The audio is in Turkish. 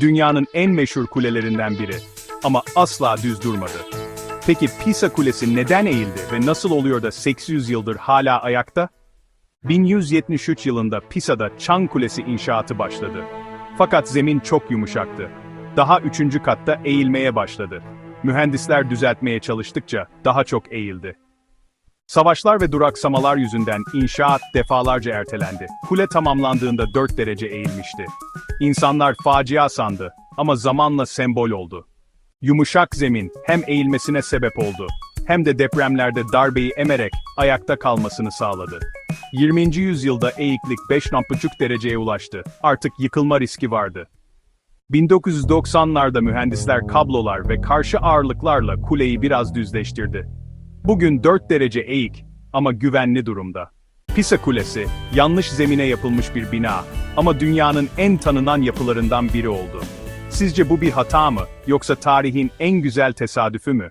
Dünyanın en meşhur kulelerinden biri. Ama asla düz durmadı. Peki Pisa Kulesi neden eğildi ve nasıl oluyor da 800 yıldır hala ayakta? 1173 yılında Pisa'da Çan Kulesi inşaatı başladı. Fakat zemin çok yumuşaktı. Daha üçüncü katta eğilmeye başladı. Mühendisler düzeltmeye çalıştıkça daha çok eğildi. Savaşlar ve duraksamalar yüzünden inşaat defalarca ertelendi. Kule tamamlandığında 4 derece eğilmişti. İnsanlar facia sandı ama zamanla sembol oldu. Yumuşak zemin hem eğilmesine sebep oldu hem de depremlerde darbeyi emerek ayakta kalmasını sağladı. 20. yüzyılda eğiklik 5,5 dereceye ulaştı. Artık yıkılma riski vardı. 1990'larda mühendisler kablolar ve karşı ağırlıklarla kuleyi biraz düzleştirdi. Bugün 4 derece eğik ama güvenli durumda. Pisa Kulesi, yanlış zemine yapılmış bir bina ama dünyanın en tanınan yapılarından biri oldu. Sizce bu bir hata mı yoksa tarihin en güzel tesadüfü mü?